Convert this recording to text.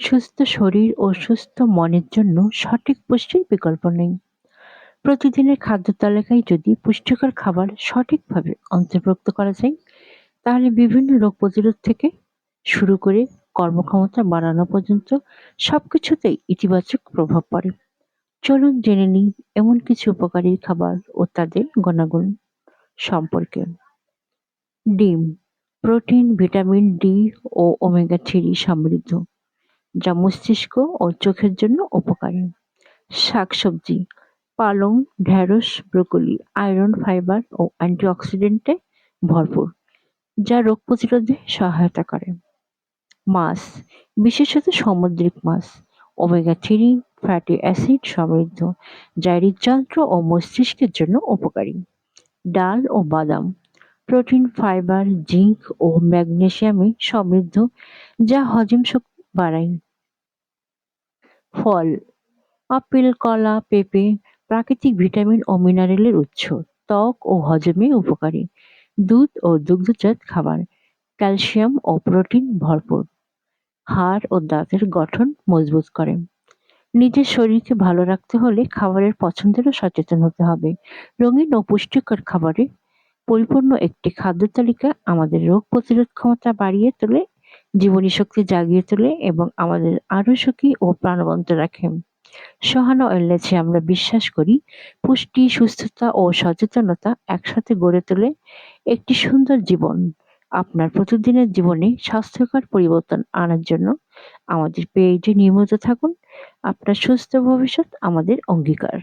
সুস্থ শরীর ও সুস্থ মনের জন্য সঠিক পুষ্টির বিকল্প নেই। প্রতিদিনের খাদ্য তালিকায় যদি পুষ্টিকর খাবার সঠিকভাবে অন্তর্ভুক্ত করা যায়, তাহলে বিভিন্ন রোগ প্রতিরোধ থেকে শুরু করে কর্মক্ষমতা বাড়ানো পর্যন্ত সব কিছুতেই ইতিবাচক প্রভাব পড়ে। চলুন জেনে নিই এমন কিছু উপকারী খাবার ও তাদের গুণাগুণ সম্পর্কে। ডিম, প্রোটিন, ভিটামিন ডি ও ওমেগা থ্রি সমৃদ্ধ। যা মস্তিষ্ক ও চোখের জন্য উপকারী। শাকসবজি, পালং, ঢ্যাঁড়স, ব্রোকলি, আয়রন ফাইবার ও অ্যান্টিঅক্সিডেন্টে ভরপুর, যা রোগ প্রতিরোধে সহায়তা করে। মাছ, বিশেষত সামুদ্রিক মাছ, ওমেগা থ্রি ফ্যাটি অ্যাসিড সমৃদ্ধ, যা হৃদযন্ত্র ও মস্তিষ্কের জন্য উপকারী। ডাল ও বাদাম, প্রোটিন, ফাইবার, জিঙ্ক ও ম্যাগনেশিয়ামে সমৃদ্ধ, যা হজম শক্তি বাড়ায়। ফল, আপেল, কলা, পেঁপে, প্রাকৃতিক ভিটামিন ও মিনারেলের উৎস, ত্বক ও হজমে উপকারী। দুধ ও দুগ্ধজাত খাবার, ক্যালসিয়াম ও প্রোটিন ভরপুর। হাড় ও দাঁতের গঠন মজবুত করে। নিজের শরীরকে ভালো রাখতে হলে খাবারের পছন্দেরও সচেতন হতে হবে। রঙিন ও পুষ্টিকর খাবারে পরিপূর্ণ একটি খাদ্য তালিকা আমাদের রোগ প্রতিরোধ ক্ষমতা বাড়িয়ে তোলে জীবনী শক্তি জাগিয়ে তোলে এবং আমাদের আরও সুখী ও প্রাণবন্ত রাখে। সহানা ওয়েলনেসে আমরা বিশ্বাস করি, পুষ্টি, সুস্থতা ও সচেতনতা একসাথে গড়ে তোলে একটি সুন্দর জীবন। আপনার প্রতিদিনের জীবনে স্বাস্থ্যকর পরিবর্তন আনার জন্য আমাদের পেজে নিয়মিত থাকুন। আপনার সুস্থ ভবিষ্যৎ আমাদের অঙ্গীকার।